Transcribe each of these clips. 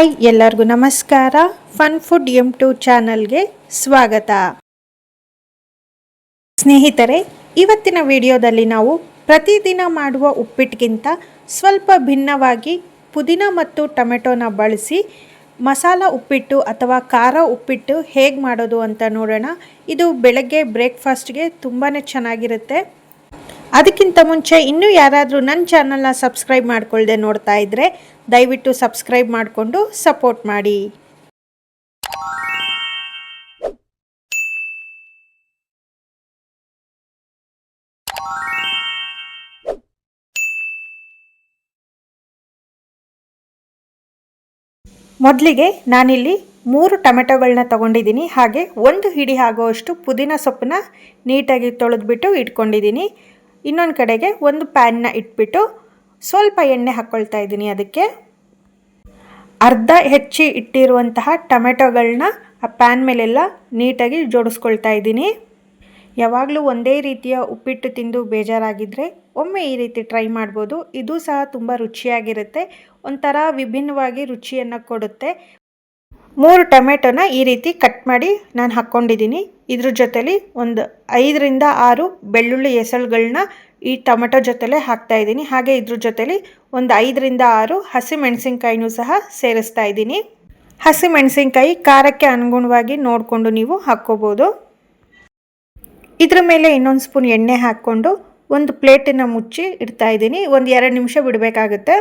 Hi, ಎಲ್ಲರಿಗೂ ನಮಸ್ಕಾರ. Fun food M to ಚಾನಲ್ಗೆ ಸ್ವಾಗತ. ಸ್ನೇಹಿತರೆ, ಇವತ್ತಿನ ವಿಡಿಯೋದಲ್ಲಿ ನಾವು ಪ್ರತಿದಿನ ಮಾಡುವ ಉಪ್ಪಿಟ್ಟಿಗಿಂತ ಸ್ವಲ್ಪ ಭಿನ್ನವಾಗಿ ಪುದೀನ ಮತ್ತು ಟೊಮೆಟೊನ ಬಳಸಿ ಮಸಾಲ ಉಪ್ಪಿಟ್ಟು ಅಥವಾ ಖಾರ ಉಪ್ಪಿಟ್ಟು ಹೇಗೆ ಮಾಡೋದು ಅಂತ ನೋಡೋಣ. ಇದು ಬೆಳಗ್ಗೆ ಬ್ರೇಕ್ಫಾಸ್ಟ್ಗೆ ತುಂಬಾ ಚೆನ್ನಾಗಿರುತ್ತೆ. ಅದಕ್ಕಿಂತ ಮುಂಚೆ ಇನ್ನೂ ಯಾರಾದರೂ ನನ್ನ ಚಾನಲ್ನ ಸಬ್ಸ್ಕ್ರೈಬ್ ಮಾಡಿಕೊಳ್ಳದೆ ನೋಡ್ತಾ ಇದ್ದರೆ ದಯವಿಟ್ಟು ಸಬ್ಸ್ಕ್ರೈಬ್ ಮಾಡಿಕೊಂಡು ಸಪೋರ್ಟ್ ಮಾಡಿ. ಮೊದಲಿಗೆ ನಾನಿಲ್ಲಿ ಮೂರು ಟೊಮೆಟೊಗಳನ್ನ ತಗೊಂಡಿದ್ದೀನಿ. ಹಾಗೆ ಒಂದು ಹಿಡಿ ಆಗೋವಷ್ಟು ಪುದೀನ ಸೊಪ್ಪನ್ನ ನೀಟಾಗಿ ತೊಳೆದ್ಬಿಟ್ಟು ಇಟ್ಕೊಂಡಿದ್ದೀನಿ. ಇನ್ನೊಂದು ಕಡೆಗೆ ಒಂದು ಪ್ಯಾನ್ನ ಇಟ್ಬಿಟ್ಟು ಸ್ವಲ್ಪ ಎಣ್ಣೆ ಹಾಕ್ಕೊಳ್ತಾ ಇದ್ದೀನಿ ಅದಕ್ಕೆ. ಅರ್ಧ ಹೆಚ್ಚಿ ಇಟ್ಟಿರುವಂತಹ ಟೊಮೆಟೊಗಳನ್ನ ಆ ಪ್ಯಾನ್ ಮೇಲೆಲ್ಲ ನೀಟಾಗಿ ಜೋಡಿಸ್ಕೊಳ್ತಾ ಇದ್ದೀನಿ. ಯಾವಾಗಲೂ ಒಂದೇ ರೀತಿಯ ಉಪ್ಪಿಟ್ಟು ತಿಂದು ಬೇಜಾರಾಗಿದ್ದರೆ ಒಮ್ಮೆ ಈ ರೀತಿ ಟ್ರೈ ಮಾಡ್ಬೋದು. ಇದು ಸಹ ತುಂಬ ರುಚಿಯಾಗಿರುತ್ತೆ. ಒಂಥರ ವಿಭಿನ್ನವಾಗಿ ರುಚಿಯನ್ನು ಕೊಡುತ್ತೆ. ಮೂರು ಟೊಮೆಟೊನ ಈ ರೀತಿ ಕಟ್ ಮಾಡಿ ನಾನು ಹಾಕ್ಕೊಂಡಿದ್ದೀನಿ. ಇದ್ರ ಜೊತೇಲಿ ಒಂದು ಐದರಿಂದ ಆರು ಬೆಳ್ಳುಳ್ಳಿ ಎಸಳುಗಳನ್ನ ಈ ಟೊಮೆಟೊ ಜೊತೆಲೇ ಹಾಕ್ತಾ ಇದ್ದೀನಿ. ಹಾಗೆ ಇದ್ರ ಜೊತೇಲಿ ಒಂದು ಐದರಿಂದ ಆರು ಹಸಿ ಮೆಣಸಿನ್ಕಾಯಿನೂ ಸಹ ಸೇರಿಸ್ತಾ ಇದ್ದೀನಿ. ಹಸಿ ಮೆಣಸಿನ್ಕಾಯಿ ಖಾರಕ್ಕೆ ಅನುಗುಣವಾಗಿ ನೋಡಿಕೊಂಡು ನೀವು ಹಾಕ್ಕೋಬೋದು. ಇದ್ರ ಮೇಲೆ ಇನ್ನೊಂದು ಸ್ಪೂನ್ ಎಣ್ಣೆ ಹಾಕ್ಕೊಂಡು ಒಂದು ಪ್ಲೇಟನ್ನು ಮುಚ್ಚಿ ಇಡ್ತಾ ಇದ್ದೀನಿ. ಒಂದು ಎರಡು ನಿಮಿಷ ಬಿಡಬೇಕಾಗುತ್ತೆ.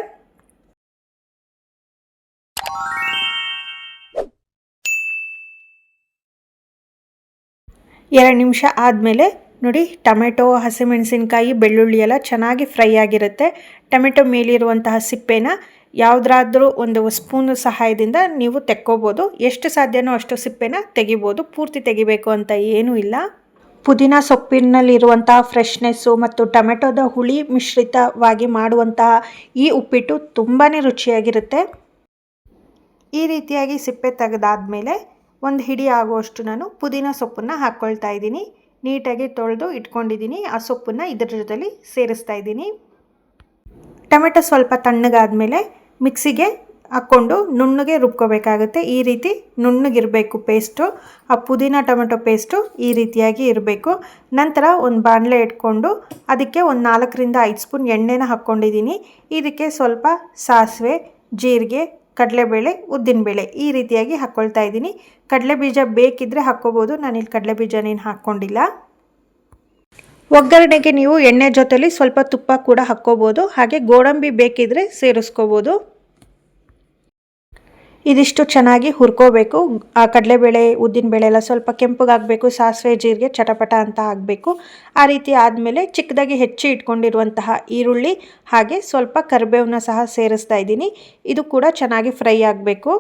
ಎರಡು ನಿಮಿಷ ಆದಮೇಲೆ ನೋಡಿ ಟೊಮೆಟೊ, ಹಸಿಮೆಣಸಿನ್ಕಾಯಿ, ಬೆಳ್ಳುಳ್ಳಿ ಎಲ್ಲ ಚೆನ್ನಾಗಿ ಫ್ರೈ ಆಗಿರುತ್ತೆ. ಟೊಮೆಟೊ ಮೇಲಿರುವಂತಹ ಸಿಪ್ಪೆನ ಯಾವುದಾದ್ರೂ ಒಂದು ಸ್ಪೂನ್ ಸಹಾಯದಿಂದ ನೀವು ತೆಕ್ಕೋಬೋದು. ಎಷ್ಟು ಸಾಧ್ಯನೋ ಅಷ್ಟು ಸಿಪ್ಪೆನ ತೆಗಿಬೋದು. ಪೂರ್ತಿ ತೆಗಿಬೇಕು ಅಂತ ಏನೂ ಇಲ್ಲ. ಪುದೀನ ಸೊಪ್ಪಿನಲ್ಲಿರುವಂತಹ ಫ್ರೆಶ್ನೆಸ್ಸು ಮತ್ತು ಟೊಮೆಟೊದ ಹುಳಿ ಮಿಶ್ರಿತವಾಗಿ ಮಾಡುವಂತಹ ಈ ಉಪ್ಪಿಟ್ಟು ತುಂಬಾ ರುಚಿಯಾಗಿರುತ್ತೆ. ಈ ರೀತಿಯಾಗಿ ಸಿಪ್ಪೆ ತೆಗೆದಾದ್ಮೇಲೆ ಒಂದು ಹಿಡಿ ಆಗುವಷ್ಟು ನಾನು ಪುದೀನ ಸೊಪ್ಪನ್ನು ಹಾಕ್ಕೊಳ್ತಾ ಇದ್ದೀನಿ. ನೀಟಾಗಿ ತೊಳೆದು ಇಟ್ಕೊಂಡಿದ್ದೀನಿ. ಆ ಸೊಪ್ಪನ್ನು ಇದರ ಜೊತೆಲಿ ಸೇರಿಸ್ತಾ ಇದ್ದೀನಿ. ಟೊಮೆಟೊ ಸ್ವಲ್ಪ ತಣ್ಣಗಾದಮೇಲೆ ಮಿಕ್ಸಿಗೆ ಹಾಕ್ಕೊಂಡು ನುಣ್ಣಗೆ ರುಬ್ಕೋಬೇಕಾಗುತ್ತೆ. ಈ ರೀತಿ ನುಣ್ಣಗಿರಬೇಕು ಪೇಸ್ಟು. ಆ ಪುದೀನ ಟೊಮೆಟೊ ಪೇಸ್ಟು ಈ ರೀತಿಯಾಗಿ ಇರಬೇಕು. ನಂತರ ಒಂದು ಬಾಣಲೆ ಇಟ್ಕೊಂಡು ಅದಕ್ಕೆ ಒಂದು ನಾಲ್ಕರಿಂದ ಐದು ಸ್ಪೂನ್ ಎಣ್ಣೆನ ಹಾಕ್ಕೊಂಡಿದ್ದೀನಿ. ಇದಕ್ಕೆ ಸ್ವಲ್ಪ ಸಾಸಿವೆ, ಜೀರಿಗೆ ಕಡಲೆಬೇಳೆ ಉದ್ದಿನಬೇಳೆ ಈ ರೀತಿಯಾಗಿ ಹಾಕ್ಕೊಳ್ತಾ ಇದ್ದೀನಿ. ಕಡಲೆ ಬೀಜ ಬೇಕಿದ್ದರೆ ಹಾಕ್ಕೋಬೋದು. ನಾನಿಲ್ಲಿ ಕಡಲೆ ಬೀಜನೇನು ಹಾಕ್ಕೊಂಡಿಲ್ಲ. ಒಗ್ಗರಣೆಗೆ ನೀವು ಎಣ್ಣೆ ಜೊತೆಲಿ ಸ್ವಲ್ಪ ತುಪ್ಪ ಕೂಡ ಹಾಕ್ಕೋಬೋದು. ಹಾಗೆ ಗೋಡಂಬಿ ಬೇಕಿದ್ದರೆ ಸೇರಿಸ್ಕೋಬೋದು. ಇದಿಷ್ಟು ಚೆನ್ನಾಗಿ ಹುರ್ಕೋಬೇಕು. ಆ ಕಡಲೆಬೇಳೆ ಉದ್ದಿನಬೇಳೆ ಎಲ್ಲ ಸ್ವಲ್ಪ ಕೆಂಪಗಾಗಬೇಕು. ಸಾಸಿವೆ, ಜೀರಿಗೆ, ಚಟಪಟ ಅಂತ ಆಗಬೇಕು. ಆ ರೀತಿ ಆದಮೇಲೆ ಚಿಕ್ಕದಾಗಿ ಹೆಚ್ಚಿ ಇಟ್ಕೊಂಡಿರುವಂತಹ ಈರುಳ್ಳಿ ಹಾಗೆ ಸ್ವಲ್ಪ ಕರಿಬೇವನ್ನ ಸಹ ಸೇರಿಸ್ತಾ ಇದ್ದೀನಿ. ಇದು ಕೂಡ ಚೆನ್ನಾಗಿ ಫ್ರೈ ಆಗಬೇಕು.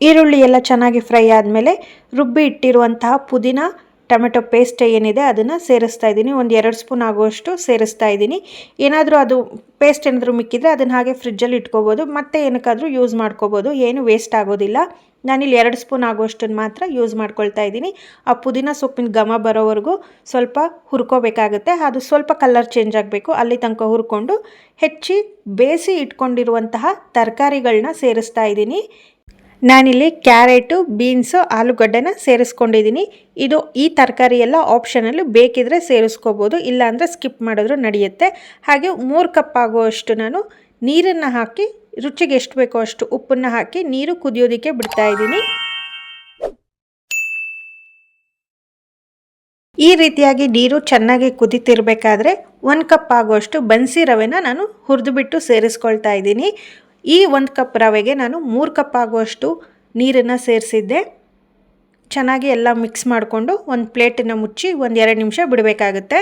ಈರುಳ್ಳಿ ಎಲ್ಲ ಚೆನ್ನಾಗಿ ಫ್ರೈ ಆದಮೇಲೆ ರುಬ್ಬಿ ಇಟ್ಟಿರುವಂತಹ ಪುದೀನ ಟೊಮೆಟೊ ಪೇಸ್ಟ್ ಏನಿದೆ ಅದನ್ನು ಸೇರಿಸ್ತಾ ಇದ್ದೀನಿ. ಒಂದು ಎರಡು ಸ್ಪೂನ್ ಆಗುವಷ್ಟು ಸೇರಿಸ್ತಾ ಇದ್ದೀನಿ. ಏನಾದರೂ ಅದು ಪೇಸ್ಟ್ ಏನಾದರೂ ಮಿಕ್ಕಿದ್ರೆ ಅದನ್ನು ಹಾಗೆ ಫ್ರಿಜ್ಜಲ್ಲಿ ಇಟ್ಕೋಬೋದು. ಮತ್ತೆ ಏನಕ್ಕಾದರೂ ಯೂಸ್ ಮಾಡ್ಕೋಬೋದು. ಏನು ವೇಸ್ಟ್ ಆಗೋದಿಲ್ಲ. ನಾನಿಲ್ಲಿ ಎರಡು ಸ್ಪೂನ್ ಆಗುವಷ್ಟನ್ನು ಮಾತ್ರ ಯೂಸ್ ಮಾಡ್ಕೊಳ್ತಾ ಇದ್ದೀನಿ. ಆ ಪುದೀನ ಸೊಪ್ಪಿನ ಘಮ ಬರೋವರೆಗೂ ಸ್ವಲ್ಪ ಹುರ್ಕೋಬೇಕಾಗುತ್ತೆ. ಅದು ಸ್ವಲ್ಪ ಕಲರ್ ಚೇಂಜ್ ಆಗಬೇಕು. ಅಲ್ಲಿ ತನಕ ಹುರ್ಕೊಂಡು ಹೆಚ್ಚಿ ಬೇಯಿಸಿ ಇಟ್ಕೊಂಡಿರುವಂತಹ ತರಕಾರಿಗಳನ್ನ ಸೇರಿಸ್ತಾ ಇದ್ದೀನಿ. ನಾನಿಲ್ಲಿ ಕ್ಯಾರೆಟು, ಬೀನ್ಸು, ಆಲೂಗಡ್ಡೆನ ಸೇರಿಸ್ಕೊಂಡಿದ್ದೀನಿ. ಇದು ಈ ತರಕಾರಿ ಎಲ್ಲ ಆಪ್ಷನಲ್ಲಿ ಬೇಕಿದ್ರೆ ಸೇರಿಸ್ಕೋಬೋದು, ಇಲ್ಲಾಂದರೆ ಸ್ಕಿಪ್ ಮಾಡಿದ್ರು ನಡೆಯುತ್ತೆ. ಹಾಗೆ ಮೂರು ಕಪ್ ಆಗುವಷ್ಟು ನಾನು ನೀರನ್ನು ಹಾಕಿ, ರುಚಿಗೆ ಎಷ್ಟು ಬೇಕೋ ಅಷ್ಟು ಉಪ್ಪನ್ನು ಹಾಕಿ ನೀರು ಕುದಿಯೋದಕ್ಕೆ ಬಿಡ್ತಾ ಇದ್ದೀನಿ. ಈ ರೀತಿಯಾಗಿ ನೀರು ಚೆನ್ನಾಗಿ ಕುದಿತಿರಬೇಕಾದ್ರೆ ಒಂದು ಕಪ್ ಆಗುವಷ್ಟು ಬನ್ಸಿ ರವೆನ ನಾನು ಹುರಿದುಬಿಟ್ಟು ಸೇರಿಸ್ಕೊಳ್ತಾ ಇದ್ದೀನಿ. ಈ ಒಂದು ಕಪ್ ರವೆಗೆ ನಾನು ಮೂರು ಕಪ್ ಆಗುವಷ್ಟು ನೀರನ್ನು ಸೇರಿಸಿದ್ದೆ. ಚೆನ್ನಾಗಿ ಎಲ್ಲ ಮಿಕ್ಸ್ ಮಾಡಿಕೊಂಡು ಒಂದು ಪ್ಲೇಟನ್ನು ಮುಚ್ಚಿ ಒಂದು ಎರಡು ನಿಮಿಷ ಬಿಡಬೇಕಾಗುತ್ತೆ.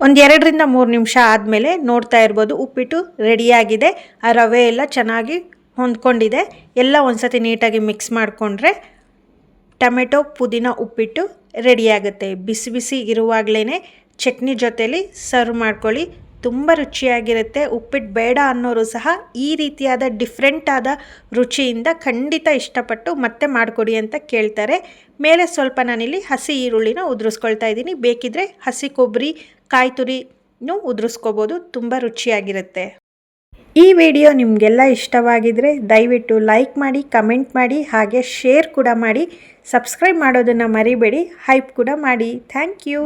ಒಂದು ಎರಡರಿಂದ ಮೂರು ನಿಮಿಷ ಆದಮೇಲೆ ನೋಡ್ತಾ ಇರ್ಬೋದು, ಉಪ್ಪಿಟ್ಟು ರೆಡಿಯಾಗಿದೆ ಆ ರವೆ ಎಲ್ಲ ಚೆನ್ನಾಗಿ ಹೊಂದ್ಕೊಂಡಿದೆ. ಎಲ್ಲ ಒಂದ್ಸತಿ ನೀಟಾಗಿ ಮಿಕ್ಸ್ ಮಾಡಿಕೊಂಡ್ರೆ ಟೊಮೆಟೊ, ಪುದೀನ, ಉಪ್ಪಿಟ್ಟು ರೆಡಿಯಾಗುತ್ತೆ ಬಿಸಿ ಬಿಸಿ ಇರುವಾಗಲೇ ಚಟ್ನಿ ಜೊತೆಯಲ್ಲಿ ಸರ್ವ್ ಮಾಡ್ಕೊಳ್ಳಿ. ತುಂಬ ರುಚಿಯಾಗಿರುತ್ತೆ. ಉಪ್ಪಿಟ್ಟು ಬೇಡ ಅನ್ನೋರು ಸಹ ಈ ರೀತಿಯಾದ ಡಿಫ್ರೆಂಟ್ ಆದ ರುಚಿಯಿಂದ ಖಂಡಿತ ಇಷ್ಟಪಟ್ಟು ಮತ್ತೆ ಮಾಡಿಕೊಡಿ ಅಂತ ಕೇಳ್ತಾರೆ. ಮೇಲೆ ಸ್ವಲ್ಪ ನಾನಿಲ್ಲಿ ಹಸಿ ಈರುಳ್ಳಿನ ಉದುರಿಸ್ಕೊಳ್ತಾ ಇದ್ದೀನಿ. ಬೇಕಿದ್ರೆ ಹಸಿ ಕೊಬ್ಬರಿ ಕಾಯಿ ತುರಿ ಉದುರಿಸ್ಕೋಬೋದು. ತುಂಬ ರುಚಿಯಾಗಿರುತ್ತೆ. ಈ ವಿಡಿಯೋ ನಿಮಗೆಲ್ಲ ಇಷ್ಟವಾಗಿದ್ದರೆ ದಯವಿಟ್ಟು ಲೈಕ್ ಮಾಡಿ, ಕಮೆಂಟ್ ಮಾಡಿ, ಹಾಗೆ ಶೇರ್ ಕೂಡ ಮಾಡಿ. ಸಬ್ಸ್ಕ್ರೈಬ್ ಮಾಡೋದನ್ನು ಮರಿಬೇಡಿ. ಹೈಪ್ ಕೂಡ ಮಾಡಿ. Thank you.